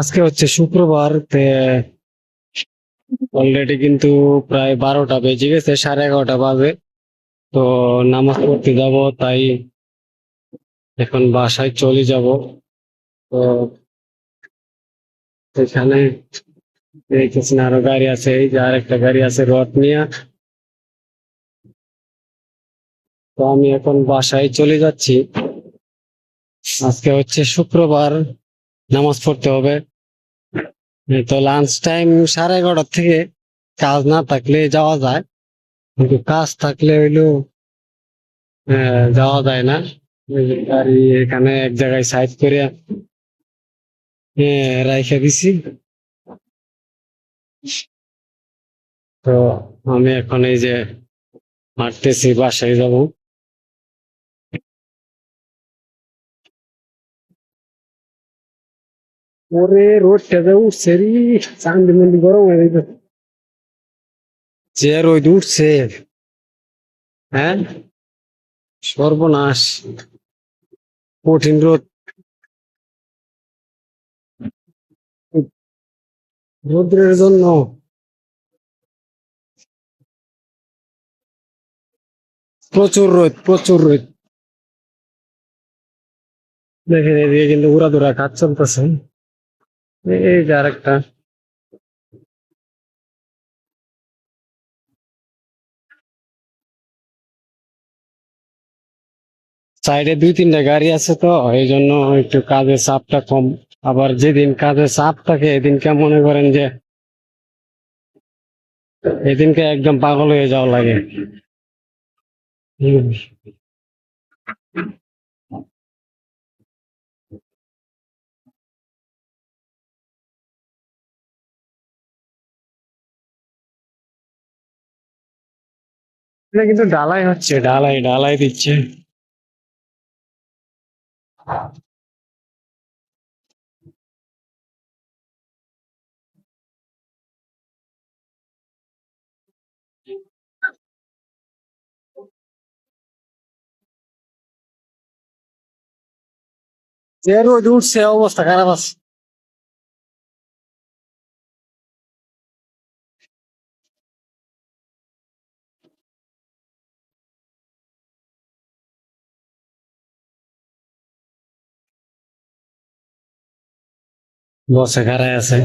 আজকে হচ্ছে শুক্রবার অলরেডি কিন্তু প্রায় বারোটা বেজে গেছে, সাড়ে এগারোটা বাজে। তো নামাজ পড়তে যাব, তাই এখন বাসায় চলে যাব। তো এখানে দেখতেছেন আরও গাড়ি আছে, এই যে আরেকটা গাড়ি আছে রড নিয়ে। তো আমি এখন বাসায় চলে যাচ্ছি। আজকে হচ্ছে শুক্রবার। নামাজ পড়তে হবে। তো লাঞ্চ টাইম সাড়ে এগারোটার থেকে কাজ না থাকলে যাওয়া যায়। কিন্তু কাজ থাকলে হইল আহ, যাওয়া যায় না। গাড়ি এখানে এক জায়গায় সাইড করে রাইখে দিছি। তো আমি এখন এই যে হাঁটতেছি বাসায় যাব। ওরে রোদটা যে উঠছে রে চান্দি মন্দি গরম হয়ে গেছে যে রোদ উঠছে হ্যাঁ? সর্বনাশ, কঠিন রোদ। রোদ্রের জন্য। প্রচুর রোদ প্রচুর রোদ। দেখেন এদিকে কিন্তু উড়াদুরা কাজ চলতেছে। এই যে আরেকটা সাইডে দুই তিনটা গাড়ি আছে তো এই জন্য একটু কাজের চাপটা কম। আবার যেদিন কাজের চাপ থাকে, এদিনকে মনে করেন যে এদিনকে একদম পাগল হয়ে যাওয়া লাগে। এটা কিন্তু ডালাই হচ্ছে ডালাই ডালাই দিচ্ছে। যে রোদ উঠছে অবস্থা খারাপ আছে। বসে খারায় আছে।